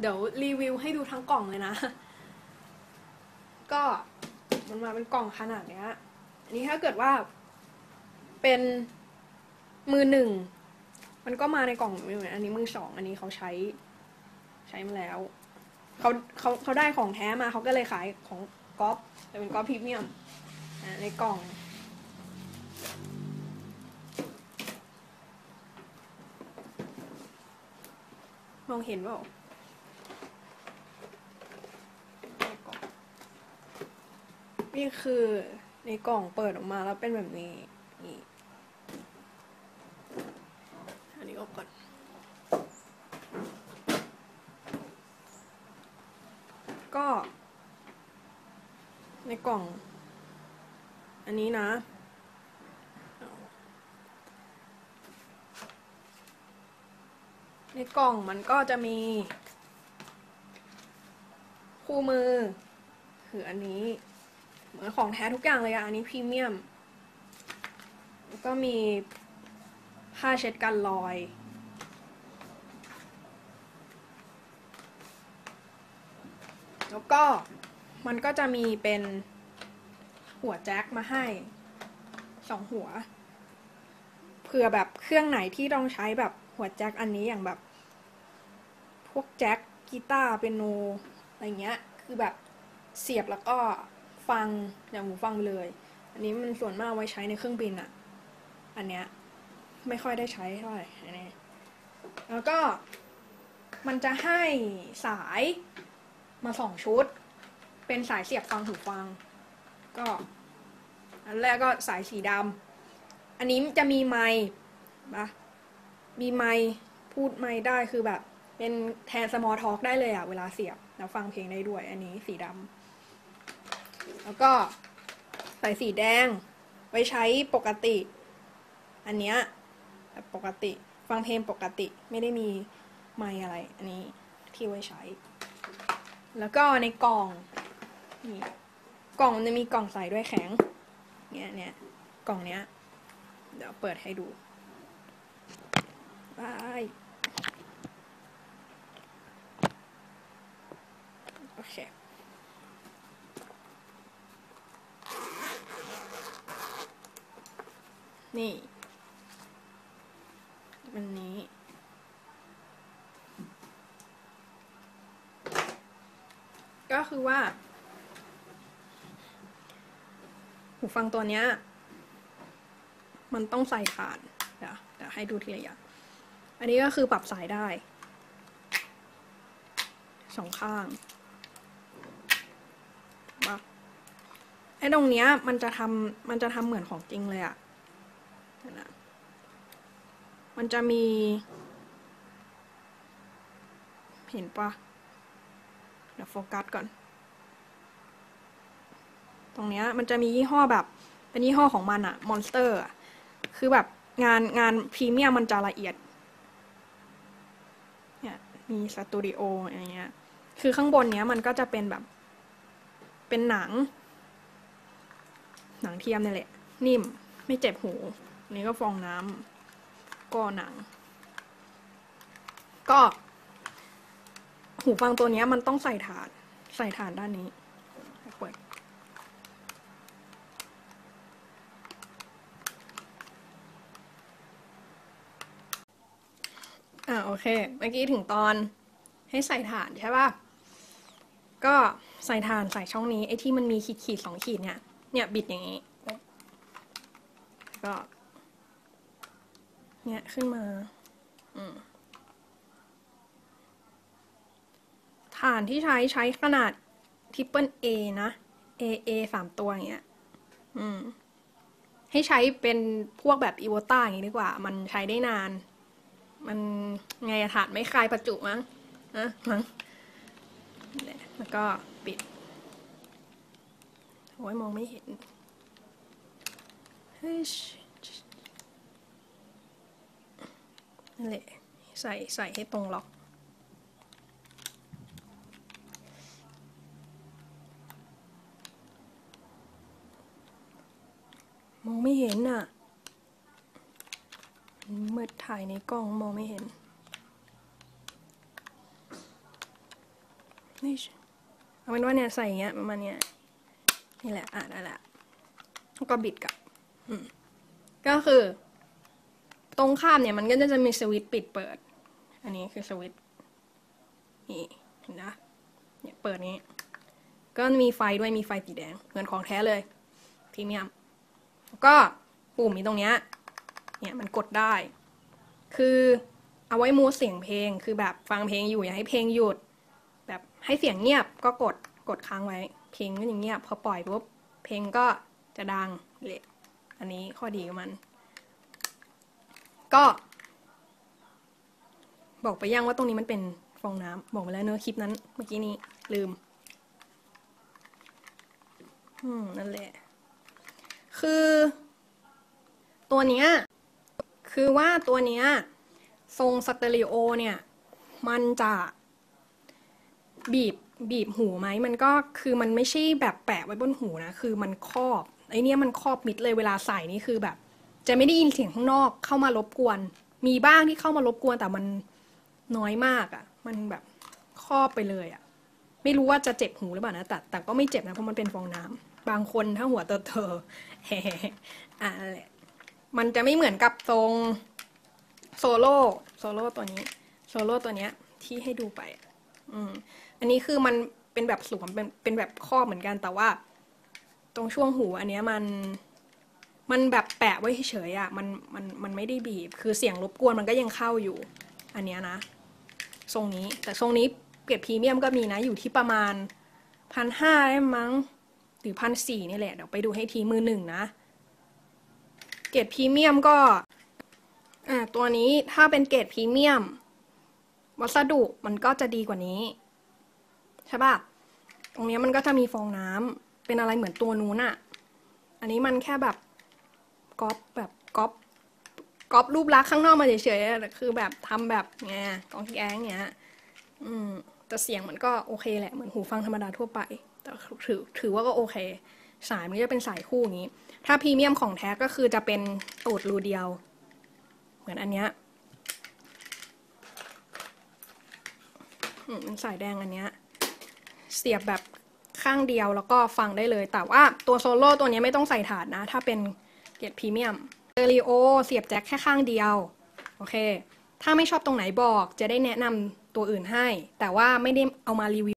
เดี๋ยวรีวิวให้ดูทั้งกล่องเลยนะ ก็มันมาเป็นกล่องขนาดเนี้ย อันนี้ถ้าเกิดว่า เป็นมือหนึ่ง มันก็มาในกล่องเหมือนอันนี้มือสองอันนี้เขาใช้ ใช้มาแล้วเขาเขาเขาได้ของแท้มาเขาก็เลยขายของก๊อฟแต่เป็นก๊อฟพรีเมียมในกล่องมองเห็นเปล่าในกล่อง นี่คือในกล่องเปิดออกมาแล้วเป็นแบบนี้นี่อันนี้ออกก่อนก็ ในกล่อง อันนี้นะ ในกล่องมันก็จะมี คู่มือ คืออันนี้ เหมือนของแท้ทุกอย่างเลยอะอันนี้พรีเมียมแล้วก็มีผ้าเช็ดกันรอย แล้วก็มันก็จะมีเป็นหัวแจ็คมาให้สองหัวเผื่อแบบเครื่องไหนที่ต้องใช้แบบหัวแจ็คอันนี้อย่างแบบ พวกแจ็คกีตาร์เปียโนอะไรเงี้ย คือแบบเสียบแล้วก็ ฟังอย่างหูฟังไปเลย อันนี้มันส่วนมากไว้ใช้ในเครื่องบินอะอันเนี้ยไม่ค่อยได้ใช้เท่าไหร่อันนี้แล้วก็มันจะให้สายมาสองชุด เป็นสายเสียบฟังหูฟัง ก็อันแรกก็สายสีดำอันนี้จะมีไมค์ปะมีไมค์พูดไมค์ได้คือแบบ เป็นแทน small talk ได้เลยอะเวลาเสียบแล้วฟังเพลงได้ด้วย อันนี้สีดำ แล้วก็ใสายสีแดง ไว้ใช้ปกติ อันเนี้ยปกติฟังเพลงปกติไม่ได้มีไมอะไร อันนี้ที่ไว้ใช้ แล้วก็ในกล่องนี่กล่องมันจะมีกล่องใส่ด้วยแข็งเนี่ยเนี่ยกล่องเนี้ย เดี๋ยวเปิดให้ดูบายโอเค นี่วันนี้ ก็คือว่า หูฟังตัวเนี้ย มันต้องใส่ฐานเดี๋ยวเดี๋ยวให้ดูทีละอย่าง อันนี้ก็คือปรับสายได้สองข้างว่าไอ้ตรงเนี้ยมันจะทำมันจะทำเหมือนของจริงเลยอะ นะมันจะมี เห็นปะเดี๋ยวโฟกัสก่อน ตรงเนี้ยมันจะมียี่ห้อแบบ เป็นยี่ห้อของมันอะมอนสเตอร์คือแบบงานงานพรีเมียมมันจะละเอียดเนี่ยมีสตูดิโออะไรเงี้ย คือข้างบนเนี้ยมันก็จะเป็นแบบ เป็นหนัง หนังเทียมนี่แหละ นิ่มไม่เจ็บหู นนี้ก็ฟองน้ำก็หนัง ก็ หูฟังตัวนี้มันต้องใส่ฐาน ใส่ฐานด้านนี้เปิดอ่าโอเค เมื่อกี้ถึงตอนให้ใส่ฐานใช่ป่ะ ก็ใส่ฐานใส่ช่องนี้ไอ้ที่มันมีขีดขีดสองขีดเนี่ย เนี่ยบิดอย่างนี้ ก็ เนี่ยขึ้นมาอืมฐานที่ใช้ใช้ขนาดทริปเปิลเอนะ A A สามตัวอย่างเงี้ย อืม ให้ใช้เป็นพวกแบบอีโวต้าอย่างนี้ดีกว่า มันใช้ได้นาน มันไงอะถาดไม่คลายประจุมั้งนะมั้งนั่นแหละแล้วก็ปิดโอ้ยมองไม่เห็นเฮ้ย นั่นแหละใส่ใส่ให้ตรงล็อกมองไม่เห็นอะมืดถ่ายในกล้องมองไม่เห็นนี่เอาเป็นว่าเนี่ยใส่อย่างเงี้ยประมาณเนี้ยนี่แหละอะได้ละแล้วก็บิดกลับก็คือ ตรงข้ามเนี่ยมันก็จะมีสวิตช์ปิดเปิด อันนี้คือสวิตช์นี่เห็นนะเนี่ยเปิดนี้ ก็มีไฟด้วยมีไฟสีแดงเหมือนของแท้เลยพรีเมียมก็ปุ่มมีตรงเนี้ยเนี่ยมันกดได้ คือเอาไว้มูเสียงเพลงคือแบบฟังเพลงอยู่อยากให้เพลงหยุด แบบให้เสียงเงียบก็กดกดค้างไว้ เพลงก็อย่างเงียบพอปล่อยปุ๊บเพลงก็จะดังเลยอันนี้ข้อดีของมัน ก็ บอกไปยังว่าตรงนี้มันเป็นฟองน้ำบอกไปแล้วเนอะคลิปนั้น เมื่อกี้นี้ลืม อืม นั่นแหละ คือ ตัวเนี้ย คือว่าตัวเนี้ย ทรงสเตอริโอเนี่ย มันจะบีบบีบหูไหมมันก็คือมันไม่ใช่แบบแปะไว้บนหูนะ คือมันครอบไอเนี้ยมันครอบมิดเลยเวลาใส่นี่คือแบบ จะไม่ได้ยินเสียงข้างนอกเข้ามารบกวน มีบ้างที่เข้ามารบกวนแต่มันน้อยมากอะ่ะ มันแบบครอบไปเลยอะ่ะ ไม่รู้ว่าจะเจ็บหูหรือเปล่านะแต่แต่ก็ไม่เจ็บนะเพราะมันเป็นฟองน้ำบางคนถ้าหัวเตอๆแฮอะแหละมันจะไม่เหมือนกับทรงโซโล่โซโล่ตัวนี้โซโล่ตัวเนี้ย ที่ให้ดูไป อืม อันนี้คือมันเป็นแบบสวมเป็นเป็นแบบครอบเหมือนกันแต่ว่า ตรงช่วงหูอันเนี้ยมัน มันแบบแปะไว้เฉยๆอะมันมันมันไม่ได้บีบ คือเสียงรบกวนมันก็ยังเข้าอยู่ อันเนี้ยนะ ทรงนี้แต่ทรงนี้เกรดพรีเมียมก็มีนะอยู่ที่ประมาณพันห้าได้มั้งหรือพันสี่นี่แหละเดี๋ยวไปดูให้ทีมือหนึ่งนะ เกรดพรีเมียมก็อ่าตัวนี้ถ้าเป็นเกรดพรีเมียม วัสดุมันก็จะดีกว่านี้ใช่ป่ะตรงเนี้ยมันก็จะมีฟองน้ำเป็นอะไรเหมือนตัวนู้นอะอันนี้มันแค่แบบ ก๊อปแบบก๊อปก๊อปรูปลักษณ์ข้างนอกมาเฉยๆคือแบบทำแบบไงกองแกงเงี้ยอืมแต่เสียงมันก็โอเคแหละเหมือนหูฟังธรรมดาทั่วไป แต่ถือถือว่าก็โอเค สายมันจะเป็นสายคู่อย่างนี้ ถ้าพรีเมียมของแท้ก็คือจะเป็นตูดรูเดียว เหมือนอันเนี้ยอืมเป็นสายแดงอันเนี้ยเสียบแบบข้างเดียวแล้วก็ฟังได้เลย แต่ว่าตัวโซโล่ตัวนี้ไม่ต้องใส่ถาดนะ ถ้าเป็น เกียร์พรีเมียมเตอริโอเสียบแจ็คแค่ข้างเดียว โอเค ถ้าไม่ชอบตรงไหนบอกจะได้แนะนำตัวอื่นให้ แต่ว่าไม่ได้เอามารีวิว